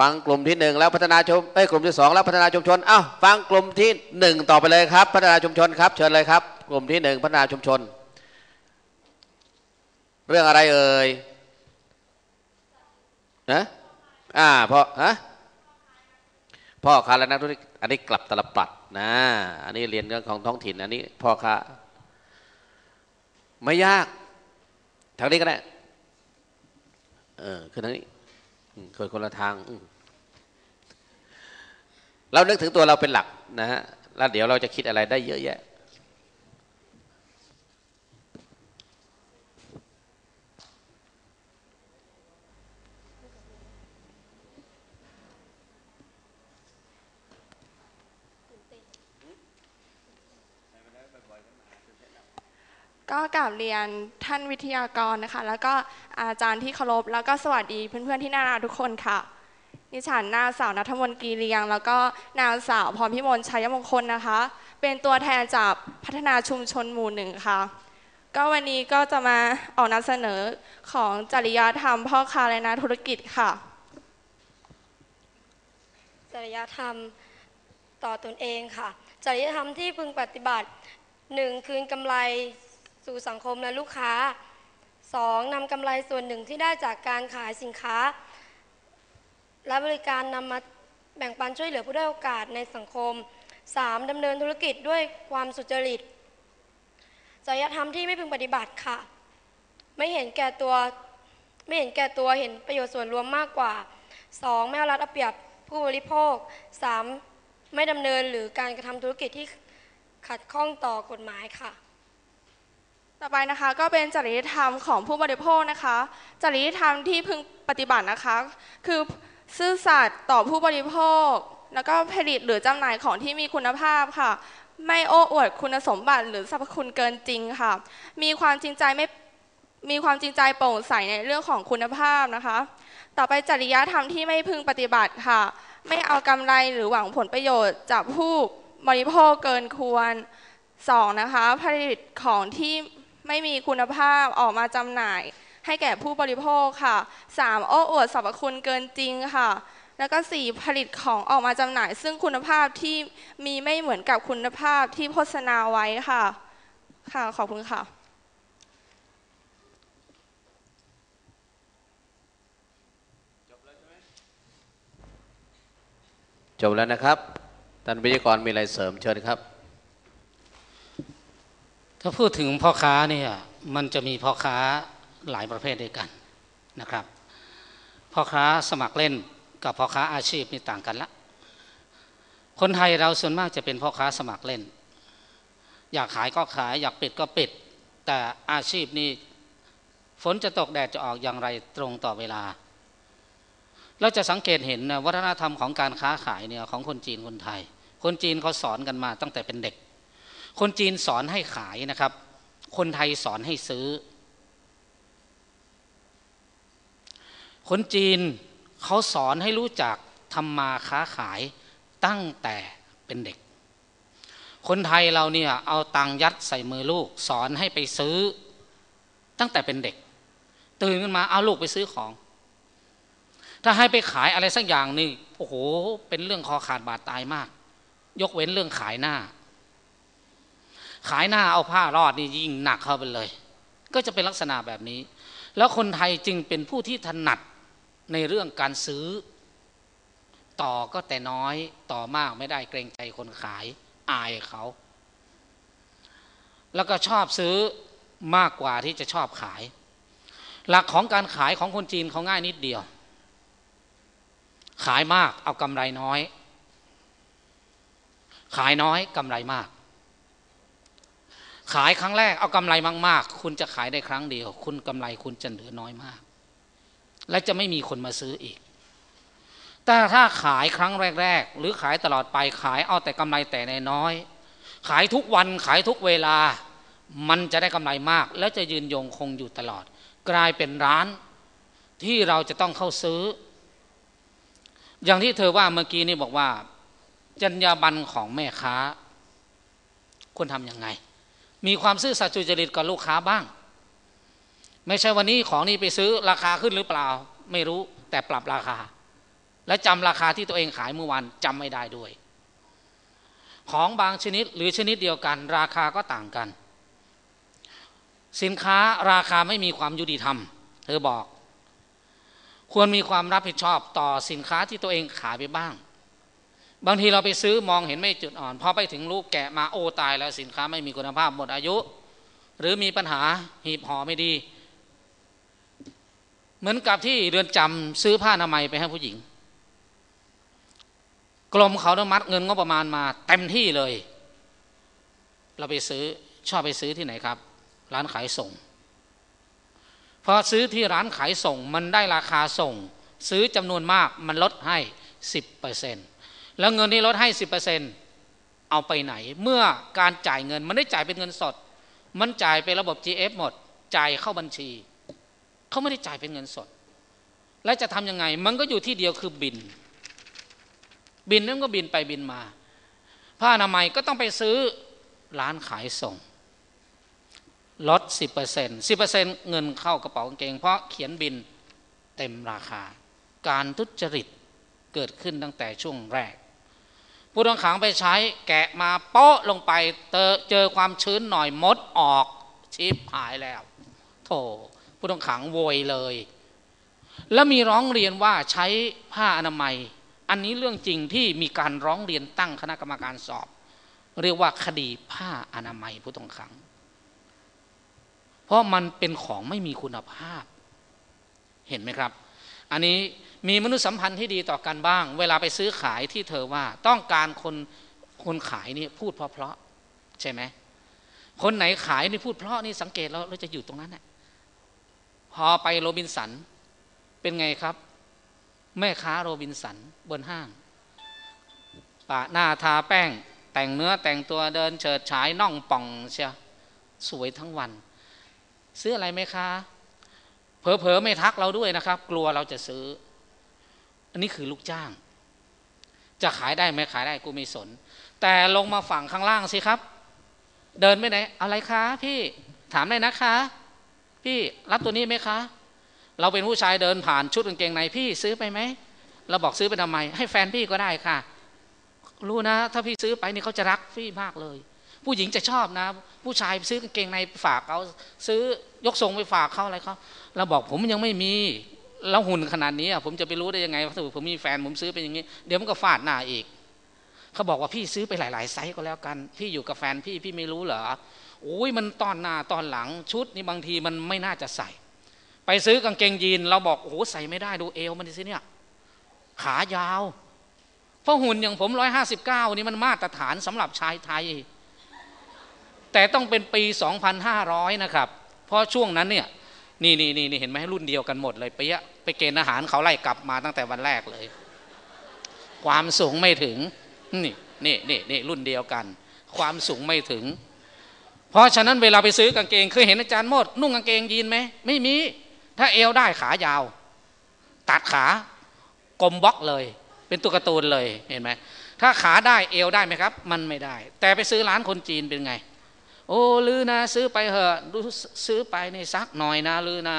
ฟังกลุ่มที่หนึ่งแล้วพัฒนาชมเอ้ยกลุ่มที่สองแล้วพัฒนาชุมชนอ้าวฟังกลุ่มที่หนึ่งต่อไปเลยครับ พัฒนาชุมชนครับเชิญเลยครับ กลุ่มที่หนึ่งพัฒนาชุมชน เรื่องอะไรเอ่ยนะอ่าพ่อฮะพ่อค้าและนักธุรกิจอันนี้กลับตลปัดนะ อันนี้เรียนเรื่องของท้องถิ่น อันนี้พ่อค้าไม่ยากทางนี้ก็ได้เออคือทางนี้ เกิดคนละทาง เรานึกถึงตัวเราเป็นหลักนะฮะแล้วเดี๋ยวเราจะคิดอะไรได้เยอะแยะ ก็กราบเรียนท่านวิทยากรนะคะ แล้วก็อาจารย์ที่เคารพแล้วก็สวัสดีเพื่อนๆที่น่ารักทุกคนค่ะดิฉันนางสาวนัทมนกีเรียง แล้วก็นางสาวพรพิมลชัยมงคลนะคะ เป็นตัวแทนจากพัฒนาชุมชนหมู่หนึ่งค่ะ ก็วันนี้ก็จะมาออกนำเสนอของจริยธรรมพ่อค้าและนักธุรกิจค่ะ จริยธรรมต่อตนเองค่ะ จริยธรรมที่พึงปฏิบัติ 1. คืนกำไร สู่สังคมและลูกค้า 2. นำกำไรส่วนหนึ่งที่ได้จากการขายสินค้า และบริการนำมาแบ่งปันช่วยเหลือผู้ได้โอกาสในสังคม 3. ดำเนินธุรกิจด้วยความสุจริตจริยธรรมที่ไม่พึงปฏิบัติค่ะ ไม่เห็นแก่ตัวไม่เห็นแก่ตัวเห็นประโยชน์ส่วนรวมมากกว่า 2. ไม่เอารัดเอาเปรียบผู้บริโภค 3. ไม่ดำเนินหรือการกระทำธุรกิจที่ขัดข้องต่อกฎหมายค่ะ ต่อไปนะคะก็เป็นจริยธรรมของผู้บริโภคนะคะ จริยธรรมที่พึงปฏิบัตินะคะ คือซื่อสัตย์ต่อผู้บริโภค แล้วก็ผลิตหรือจำหน่ายของที่มีคุณภาพค่ะ ไม่โอ้อวดคุณสมบัติหรือสรรพคุณเกินจริงค่ะ มีความจริงใจไม่มีความจริงใจโปร่งใสในเรื่องของคุณภาพนะคะ ต่อไปจริยธรรมที่ไม่พึงปฏิบัติค่ะ ไม่เอากำไรหรือหวังผลประโยชน์จากผู้บริโภคเกินควรสองนะคะผลิตของที่ ไม่มีคุณภาพออกมาจำหน่าย ให้แก่ผู้บริโภคค่ะ 3. โอ้อวดสรรพคุณเกินจริงค่ะ แล้วก็ 4. ผลิตของออกมาจำหน่าย ซึ่งคุณภาพที่มีไม่เหมือนกับคุณภาพที่โฆษณาไว้ค่ะ ค่ะ ขอบคุณค่ะจบแล้วนะครับท่านวิทยากรมีอะไรเสริมเชิญครับ ถ้าพูดถึงพ่อค้าเนี่ยมันจะมีพ่อค้าหลายประเภทด้วยกันนะครับ พ่อค้าสมัครเล่นกับพ่อค้าอาชีพนี่ต่างกันละ คนไทยเราส่วนมากจะเป็นพ่อค้าสมัครเล่น อยากขายก็ขาย อยากปิดก็ปิด แต่อาชีพนี้ฝนจะตกแดดจะออกอย่างไรตรงต่อเวลา เราจะสังเกตเห็นนะวัฒนธรรมของการค้าขายเนี่ยของคนจีนคนไทย คนจีนเขาสอนกันมาตั้งแต่เป็นเด็ก คนจีนสอนให้ขายนะครับ คนไทยสอนให้ซื้อ คนจีนเขาสอนให้รู้จักทำมาค้าขายตั้งแต่เป็นเด็ก คนไทยเราเนี่ยเอาตังยัดใส่มือลูก สอนให้ไปซื้อ ตั้งแต่เป็นเด็ก ตื่นขึ้นมาเอาลูกไปซื้อของ ถ้าให้ไปขายอะไรสักอย่างนี่โอ้โหเป็นเรื่องคอขาดบาดตายมาก ยกเว้นเรื่องขายหน้า ขายหน้าเอาผ้ารอดนี่ยิ่งหนักเข้าไปเลย ก็จะเป็นลักษณะแบบนี้ แล้วคนไทยจึงเป็นผู้ที่ถนัดในเรื่องการซื้อ ต่อก็แต่น้อยต่อมากไม่ได้เกรงใจคนขายอายเขา แล้วก็ชอบซื้อมากกว่าที่จะชอบขาย หลักของการขายของคนจีนเขาง่ายนิดเดียว ขายมากเอากำไรน้อย ขายน้อยกำไรมาก ขายครั้งแรกเอากำไรมาก ๆ คุณจะขายได้ครั้งเดียว คุณกำไรคุณจะเหลือน้อยมาก และจะไม่มีคนมาซื้ออีก แต่ถ้าขายครั้งแรก ๆ หรือขายตลอดไปขายเอาแต่กำไรแต่ในน้อย ขายทุกวันขายทุกเวลา มันจะได้กำไรมาก และจะยืนยงคงอยู่ตลอด กลายเป็นร้านที่เราจะต้องเข้าซื้อ อย่างที่เธอว่าเมื่อกี้นี่บอกว่า จรรยาบรรณของแม่ค้าควรทำยังไง มีความซื่อสัตย์สุจริตกับลูกค้าบ้าง ไม่ใช่วันนี้ของนี้ไปซื้อราคาขึ้นหรือเปล่า ไม่รู้แต่ปรับราคา และจำราคาที่ตัวเองขายเมื่อวานจำไม่ได้ด้วย ของบางชนิดหรือชนิดเดียวกัน ราคาก็ต่างกัน สินค้าราคาไม่มีความยุติธรรมเธอบอก ควรมีความรับผิดชอบต่อสินค้าที่ตัวเองขายไปบ้าง บางทีเราไปซื้อมองเห็นไม่จุดอ่อนพอไปถึงลูกแกะมาโอ้ตายแล้วสินค้าไม่มีคุณภาพหมดอายุ หรือมีปัญหาหีบห่อไม่ดี เหมือนกับที่เรือนจำซื้อผ้าอนามัยไปให้ผู้หญิงกรมเขาอนุมัติเงินงบประมาณมาเต็มที่เลย เราไปซื้อชอบไปซื้อที่ไหนครับ ร้านขายส่งพอซื้อที่ร้านขายส่งมันได้ราคาส่ง ซื้อจำนวนมากมันลดให้สิบเปอร์เซ็น แล้วเงินที่ลดให้สิบเปอร์เซ็นเอาไปไหน เมื่อการจ่ายเงินมันได้จ่ายเป็นเงินสด มันจ่ายเป็นระบบ GF หมด จ่ายเข้าบัญชี เขาไม่ได้จ่ายเป็นเงินสด แล้วจะทำยังไง มันก็อยู่ที่เดียวคือบิน บินนั่นก็บินไปบินมาผ้าอนามัยก็ต้องไปซื้อร้านขายส่งลด 10% 10%เงินเข้ากระเป๋ากางเกง เพราะเขียนบินเต็มราคา การทุจริตเกิดขึ้นตั้งแต่ช่วงแรก ผู้ต้องขังไปใช้แกะมาโป๊ะลงไปเจอเจอความชื้นหน่อยมดออกชิปหายแล้ว โถผู้ต้องขังโวยเลย แล้วมีร้องเรียนว่าใช้ผ้าอนามัย อันนี้เรื่องจริงที่มีการร้องเรียนตั้งคณะกรรมการสอบ เรียกว่าคดีผ้าอนามัยผู้ต้องขัง เพราะมันเป็นของไม่มีคุณภาพ เห็นไหมครับ อันนี้มีมนุษยสัมพันธ์ที่ดีต่อกันบ้าง เวลาไปซื้อขายที่เธอว่าต้องการคนคนขายนี่พูดเพราะๆใช่ไหมคนไหนขายนี่พูดเพราะนี่สังเกตแล้วเราจะอยู่ตรงนั้นแหละพอไปโรบินสันเป็นไงครับ แม่ค้าโรบินสันบนห้างปะหน้าทาแป้ง แต่งเนื้อแต่งตัวเดินเฉิดฉายน่องป่องเชียสวยทั้งวัน ซื้ออะไรไหมคะ เผลอๆไม่ทักเราด้วยนะครับ กลัวเราจะซื้อ อันนี้คือลูกจ้าง จะขายได้ไหมขายได้กูไม่สน แต่ลงมาฝั่งข้างล่างสิครับ เดินไปไหน อะไรคะพี่ถามได้นะคะ พี่รับตัวนี้ไหมคะ เราเป็นผู้ชายเดินผ่านชุดกางเกงในพี่ซื้อไปไหมเราบอกซื้อไปทำไม ให้แฟนพี่ก็ได้ค่ะ รู้นะ ถ้าพี่ซื้อไปนี่เขาจะรักพี่มากเลย ผู้หญิงจะชอบนะ ผู้ชายซื้อกางเกงในฝากเขาซื้อยกทรงไปฝากเขาอะไรเขาเราบอกผมยังไม่มีแล้วหุ่นขนาดนี้ผมจะไปรู้ได้ยังไงว่าถ้าผมมีแฟนผมซื้อเป็นอย่างนี้ เดี๋ยวมันก็ฟาดหน้าอีกเขาบอกว่าพี่ซื้อไปหลาย ๆ ไซส์ก็แล้วกัน พี่อยู่กับแฟนพี่พี่ไม่รู้เหรอโอ้ยมันตอนหน้าตอนหลังชุดนี่บางทีมันไม่น่าจะใส่ ไปซื้อกางเกงยีน เราบอกโอ้โหใส่ไม่ได้ดูเอวมันดิสิเนี่ยขายาวเพราะหุ่นอย่างผมร้อยห้าสิบเก้านี่มันมาตรฐานสำหรับชายไทย แต่ต้องเป็นปีสองพันห้าร้อยนะครับ เพราะช่วงนั้นเนี่ยนี่นี่นี่เห็นไหมรุ่นเดียวกันหมดเลยไปยะไปเกณฑ์อาหารเขาไล่กลับมาตั้งแต่วันแรกเลย ความสูงไม่ถึงนี่นี่นี่นี่รุ่นเดียวกัน ความสูงไม่ถึง เพราะฉะนั้นเวลาไปซื้อกางเกงเคยเห็นอาจารย์โมดนุ่งกางเกงยีนไหมไม่มี ถ้าเอวได้ขายาว ตัดขากลมบล็อกเลย เป็นตัวการ์ตูนเลยเห็นไหมถ้าขาได้เอวได้ไหมครับ มันไม่ได้ แต่ไปซื้อร้านคนจีนเป็นไง โอ้ลือนะซื้อไปเหอะดูซื้อไปในซักหน่อยนะลือนะ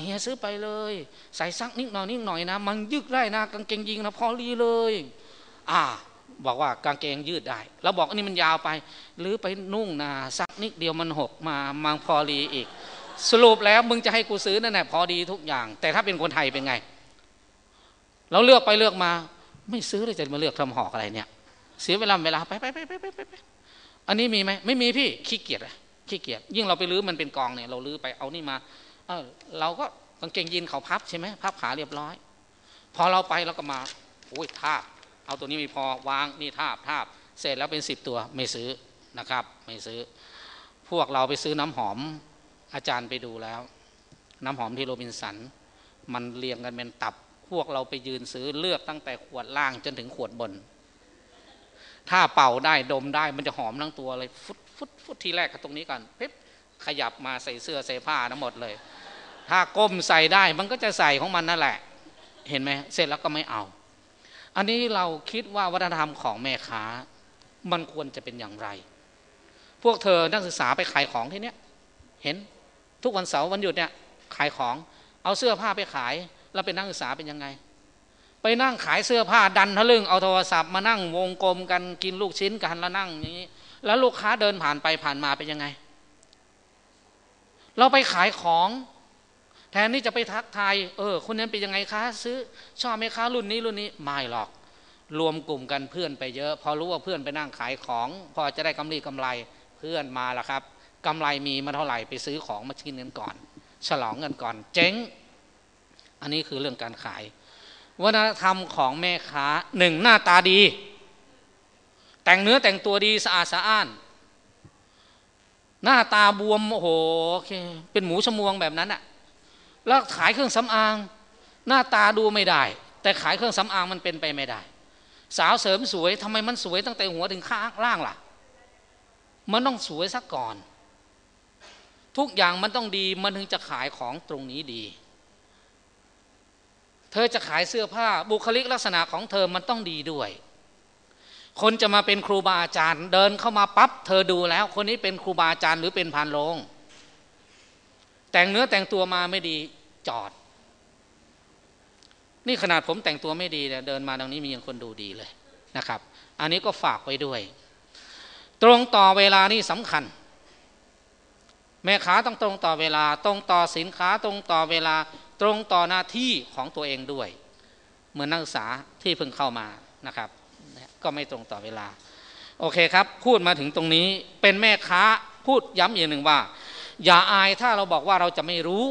เฮียซื้อไปเลย ใส่ซักนิดหน่อยนิดหน่อยนะ มันยืดได้นะกางเกงยิงนะพอรีเลย อ่า บอกว่ากางเกงยืดได้เราบอกอันนี้มันยาวไป หรือไปนุ่งนะซักนิดเดียวมันหกมามังพอรีอีก สรุปแล้วมึงจะให้กูซื้อนั่นแหละพอดีทุกอย่าง แต่ถ้าเป็นคนไทยเป็นไง เราเลือกไปเลือกมา ไม่ซื้อเลยจะมาเลือกทำหอกอะไรเนี่ย เสียเวลาเวลาไปไปไปไปไปไป อันนี้มีไหมไม่มีพี่ขี้เกียจอะขี้เกียจยิ่งเราไปลื้อมันเป็นกองเนี่ยเราลื้อไปเอานี่มาเออเราก็กางเกงยีนเขาพับใช่ไหมพับขาเรียบร้อย พอเราไปเราก็มาโอ้ยทาบ เอาตัวนี้ไม่พอวางนี่ทาบทาบ เสร็จแล้วเป็นสิบตัวไม่ซื้อนะครับ ไม่ซื้อ พวกเราไปซื้อน้ำหอมอาจารย์ไปดูแล้ว น้ำหอมที่โรบินสัน มันเรียงกันเป็นตับ พวกเราไปยืนซื้อเลือกตั้งแต่ขวดล่างจนถึงขวดบน ถ้าเป่าได้ดมได้มันจะหอมทั้งตัวเลยฟุดฟุดฟุดทีแรกตรงนี้ก่อนเป๊บขยับมาใส่เสื้อใส่ผ้าทั้งหมดเลย ถ้าก้มใส่ได้มันก็จะใส่ของมันนั่นแหละ เห็นไหมเสร็จแล้วก็ไม่เอา อันนี้เราคิดว่าวัฒนธรรมของแม่ค้า มันควรจะเป็นอย่างไร พวกเธอนักศึกษาไปขายของที่เนี้ยเห็นทุกวันเสาร์วันหยุดเนี่ยขายของ เอาเสื้อผ้าไปขาย แล้วเป็นนักศึกษาเป็นยังไง ไปนั่งขายเสื้อผ้าดันทะลึ่งเอาโทรศัพท์มานั่งวงกลมกันกินลูกชิ้นกันแล้วนั่งอย่างนี้ แล้วลูกค้าเดินผ่านไปผ่านมาเป็นยังไง เราไปขายของแทนที่จะไปทักทายเออคนนั้นเป็นยังไงคะซื้อ ชอบไหมคะรุ่นนี้รุ่นนี้ไม่หรอก รวมกลุ่มกันเพื่อนไปเยอะ พอรู้ว่าเพื่อนไปนั่งขายของ พอจะได้กำไรกำไรเพื่อนมาแล้วครับกำไรมีมาเท่าไหร่ไปซื้อของมากินกันก่อน ฉลองกันก่อน เจ๊ง อันนี้คือเรื่องการขาย วัฒนธรรมของแม่ค้าหนึ่งหน้าตาดี แต่งเนื้อแต่งตัวดีสะอาดสะอ้าน หน้าตาบวมโอ้โหโเคเป็นหมูชมวงแบบนั้นอะแล้วขายเครื่องสำอาง หน้าตาดูไม่ได้ แต่ขายเครื่องสำอางมันเป็นไปไม่ได้ สาวเสริมสวยทำไมมันสวยตั้งแต่หัวถึงข้างล่างล่ะ มันต้องสวยสักก่อน ทุกอย่างมันต้องดีมันถึงจะขายของตรงนี้ดี เธอจะขายเสื้อผ้าบุคลิกลักษณะของเธอมันต้องดีด้วย คนจะมาเป็นครูบาอาจารย์ เดินเข้ามาปั๊บเธอดูแล้ว คนนี้เป็นครูบาอาจารย์หรือเป็นพานโรงแต่งเนื้อแต่งตัวมาไม่ดีจอด นี่ขนาดผมแต่งตัวไม่ดีเนี่ยเดินมาตรงนี้มียังคนดูดีเลยนะครับ อันนี้ก็ฝากไว้ด้วย ตรงต่อเวลานี่สำคัญแม่ค้าต้องตรงต่อเวลา ตรงต่อสินค้าตรงต่อเวลา ตรงต่อหน้าที่ของตัวเองด้วย เหมือนนักศึกษาที่เพิ่งเข้ามานะครับ ก็ไม่ตรงต่อเวลา โอเคครับ พูดมาถึงตรงนี้เป็นแม่ค้าพูดย้ำอีกหนึ่งว่า อย่าอายถ้าเราบอกว่าเราจะไม่รู้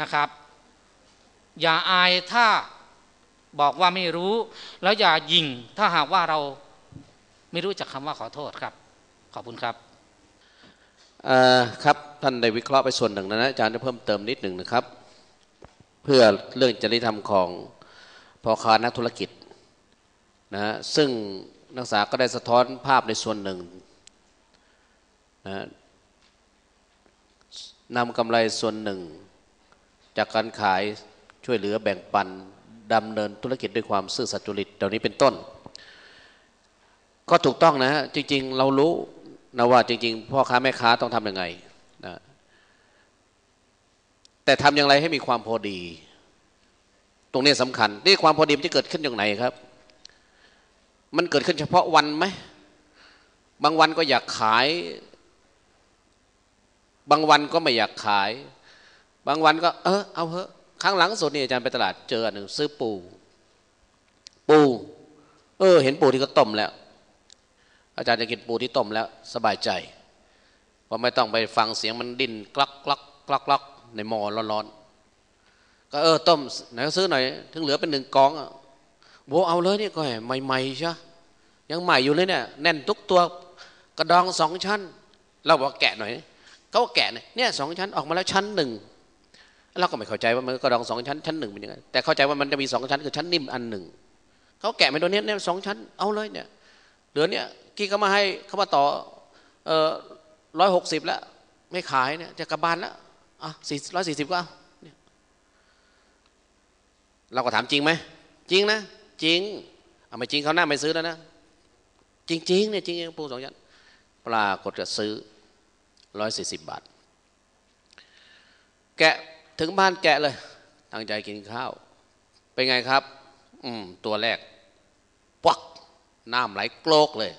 นะครับ อย่าอายถ้าบอกว่าไม่รู้ แล้วอย่ายิงถ้าหากว่าเราไม่รู้จักคำว่าขอโทษครับ ขอบคุณครับ ครับท่านได้วิเคราะห์ไปส่วนหนึ่งนะนะอาจารย์จะเพิ่มเติมนิดหนึ่งนะครับ เพื่อเรื่องจริยธรรมของพ่อค้านักธุรกิจนะฮะซึ่งนักศึกษาก็ได้สะท้อนภาพในส่วนหนึ่งนะนำกำไรส่วนหนึ่ง จากการขายช่วยเหลือแบ่งปันดำเนินธุรกิจด้วยความซื่อสัตย์จริตเหล่านี้เป็นต้น ก็ถูกต้องนะฮะจริง ๆ เรารู้ นะว่าจริง ๆ พ่อค้าแม่ค้าต้องทำยังไงนะแต่ทำอย่างไรให้มีความพอดี ตรงนี้สำคัญ นี่ความพอดีมันจะเกิดขึ้นอย่างไหนครับ มันเกิดขึ้นเฉพาะวันไหมบางวันก็อยากขาย บางวันก็ไม่อยากขาย บางวันก็ เออเอาเถอะครั้งหลังสุดนี่อาจารย์ไปตลาดเจออันหนึ่งซื้อปู ปู เออ เห็นปูที่เขาต้มแล้ว อาจารย์จะกินปูที่ต้มแล้วสบายใจเพราะไม่ต้องไปฟังเสียงมันดิ้นกลักกลักกลักกลักในหม้อร้อนๆก็เออต้มไหนก็ซื้อหน่อยถึงเหลือเป็นหนึ่งกองโบเอาเลยนี่ก็ใหม่ๆใช่ยังใหม่อยู่เลยเนี่ยแน่นทุกตัวกระดองสองชั้น เราบอกแกะหน่อยเขาแกะเนี่ยเนี่ยสองชั้นออกมาแล้วชั้นหนึ่งเราก็ไม่เข้าใจว่ามันกระดองสองชั้นชั้นหนึ่งเป็นยังไงแต่เข้าใจว่ามันจะมีสองชั้นคือชั้นนิ่มอันหนึ่งเขาแกะมาตัวนี้เนี่ยสองชั้นเอาเลยเนี่ยเหลือเนี่ย กี่เขามาให้เขามาต่อร้อยหกสิบแล้ว ไม่ขายเนี่ยจะกลับบ้านแล้วอะสี่ร้อยสี่สิบก็เอาเราก็ถามจริงไหมจริงนะ จริงเอาไม่จริงเขาหน้าไม่ซื้อแล้วนะ จริงๆเนี่ยจริงปูสองชั้นปลากดจะซื้อร้อยสี่สิบบาท แกะถึงบ้านแกะเลย ตั้งใจกินข้าว เป็นไงครับ อืมตัวแรก ปักน้ำไหลโกรกเลย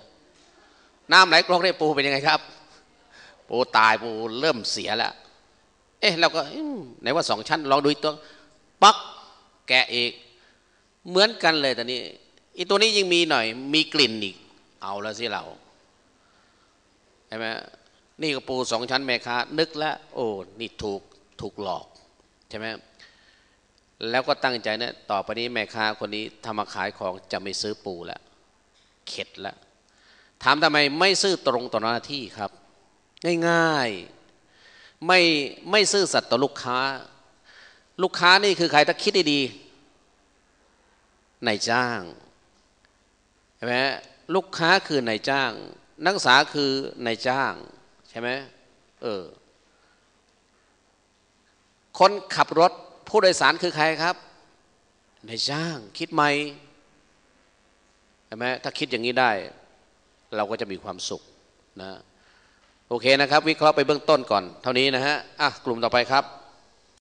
น้ำไหลกรกได้ปูเป็นยังไงครับ ปูตายปูเริ่มเสียแล้ว เอ๊ะเราก็ไหนว่าสองชั้นลองดูตัวปักแกะอีกเหมือนกันเลยต่นี้อีตัวนี้ยังมีหน่อย มีกลิ่นอีก เอาแล้วสิเราใช่ไหมนี่ก็ปูสองชั้นแม่ค้านึกแล้วโอ้นี่ถูกถูกหลอกใช่ไหมแล้วก็ตั้งใจเนี่ยต่อไปนี้แม่ค้าคนนี้ทำมาขายของจะไม่ซื้อปูแล้ว เข็ดแล้ว ถามทำไมไม่ซื่อตรงต่อหน้าที่ครับ ง่ายๆไม่ไม่ซื่อสัตย์ต่อลูกค้า ลูกค้านี่คือใครถ้าคิดดีๆนายจ้างใช่ไหมลูกค้าคือนายจ้าง นักศึกษาคือนายจ้าง ใช่ไหมเออคนขับรถผู้โดยสารคือใครครับนายจ้าง คิดไหมใช่ไหมถ้าคิดอย่างนี้ได้ เราก็จะมีความสุขนะโอเคนะครับ วิเคราะห์ไปเบื้องต้นก่อน เท่านี้นะฮะอะกลุ่มต่อไปครับ